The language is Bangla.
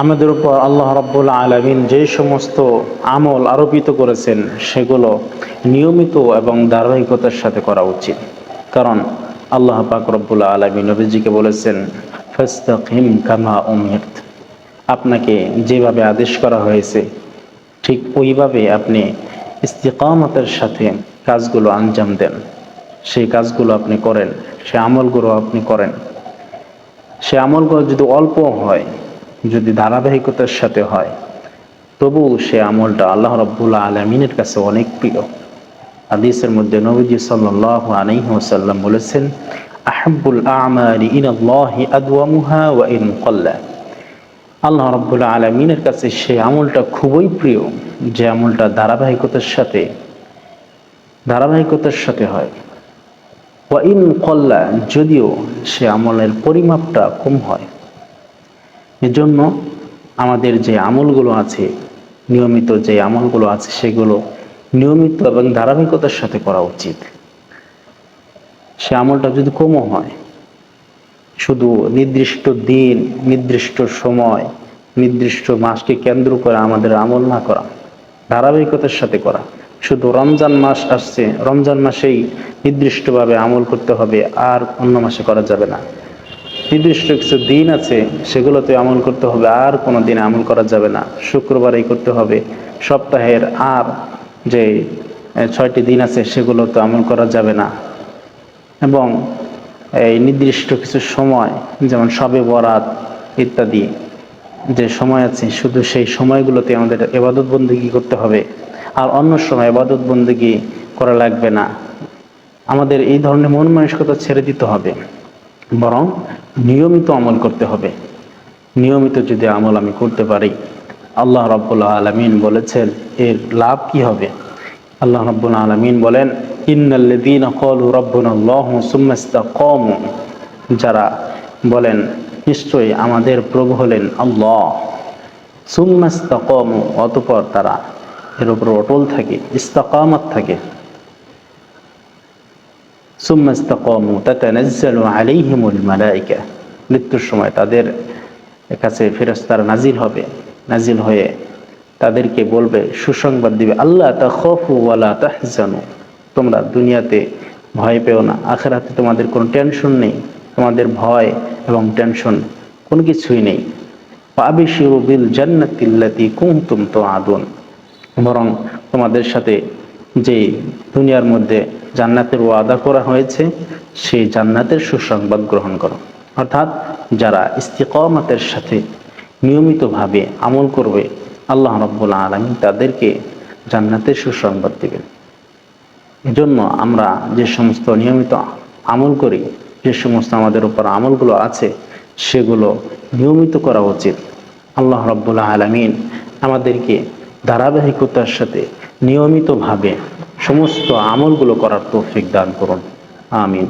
আমাদের উপর আল্লাহ রব্বুল আলমিন যে সমস্ত আমল আরোপিত করেছেন, সেগুলো নিয়মিত এবং ধারাবাহিকতার সাথে করা উচিত। কারণ আল্লাহ পাক রব্বুল আলমিন নবীজিকে বলেছেন, ফস্তাকিম কামা উমিরত। আপনাকে যেভাবে আদেশ করা হয়েছে, ঠিক ওইভাবে আপনি ইস্তিকামতের সাথে কাজগুলো আঞ্জাম দেন। সেই কাজগুলো আপনি করেন, সে আমলগুলো আপনি করেন। সে আমলগুলো যদি অল্প হয় যদি ধারাবাহিকতার সাথে হয় তবু সে আমলটা আল্লাহ রব্বুল্লা আলমিনের কাছে অনেক প্রিয়। হাদিসের মধ্যে নবীজি সাল্লাহ আলাইসাল্লাম বলেছেন আহাবুল আমারি আল্লাহ রব্বুল্লা আলমিনের কাছে সে আমলটা খুবই প্রিয়, যে আমলটা ধারাবাহিকতার সাথে ধারাবাহিকতার সাথে হয়। ওয়া ইন কল্লা যদিও সে আমলের পরিমাপটা কম হয়। এজন্য আমাদের যে আমলগুলো আছে, নিয়মিত যে আমলগুলো আছে সেগুলো নিয়মিত এবং ধারাবাহিকতার সাথে করা উচিত। সে আমলটা যদি কমও হয়, শুধু নির্দিষ্ট দিন, নির্দিষ্ট সময়, নির্দিষ্ট মাসকে কেন্দ্র করে আমাদের আমল না করা, ধারাবাহিকতার সাথে করা, শুধু রমজান মাস আসছে, রমজান মাসেই নির্দিষ্টভাবে আমল করতে হবে, আর অন্য মাসে করা যাবে না। নির্দিষ্ট কিছু দিন আছে, সেগুলোতে আমল করতে হবে। আর কোনো দিন আমল করা যাবে না। শুক্রবারেই করতে হবে। সপ্তাহের আর যে ছয়টি দিন আছে, সেগুলোতে আমল করা যাবে না। এবং এই নির্দিষ্ট কিছু সময়, যেমন সবে বরাত ইত্যাদি, যে সময় আছে, শুধু সেই সময়গুলোতে আমাদের এবাদত বন্দিগি করতে হবে। আর অন্য সময় এবাদত বন্দিগি করা লাগবে না। আমাদের এই ধরনের মন মানসিকতা ছেড়ে দিতে হবে। বরং নিয়মিত আমল করতে হবে। নিয়মিত যদি আমল আমি করতে পারি, আল্লাহ রব্বুল্লা আলমিন বলেছেন, এর লাভ কি হবে? আল্লাহ রব্বুল আলমিন বলেন সুম্মা ইসতাকামু। যারা বলেন, নিশ্চয়ই আমাদের প্রভু হলেন আল্লাহ। সুম্মা ইসতাকামু, অতঃপর তারা এর উপর অটল থাকে, ইস্তাকামত থাকে। মৃত্যুর সময় তাদের কাছে ফেরেশতারা নাজিল হবে, নাজিল হয়ে তাদেরকে বলবে, সুসংবাদ দিবে আল্লাহ ওয়ালা তাহজানু। তোমরা দুনিয়াতে ভয় পেও না, আখেরাতে তোমাদের কোনো টেনশন নেই, তোমাদের ভয় এবং টেনশন কোনো কিছুই নেই। পাবিশিরু বিল জান্নাতিল্লাতি কুমতুম তো তুআদুন। বরং তোমাদের সাথে যে দুনিয়ার মধ্যে জান্নাতের ওয়াদা করা হয়েছে, সেই জান্নাতের সুসংবাদ গ্রহণ করো। অর্থাৎ যারা ইস্তিকমাতের সাথে নিয়মিতভাবে আমল করবে, আল্লাহ রব্বুল আলমী তাদেরকে জান্নাতের সুসংবাদ দেবেন। এজন্য আমরা যে সমস্ত নিয়মিত আমল করি, যে সমস্ত আমাদের উপর আমলগুলো আছে, সেগুলো নিয়মিত করা উচিত। আল্লাহ রব্বুল্লাহ আলমিন আমাদেরকে ধারাবাহিকতার সাথে নিয়মিতভাবে সমস্ত আমলগুলো করার তৌফিক দান করুন। আমিন।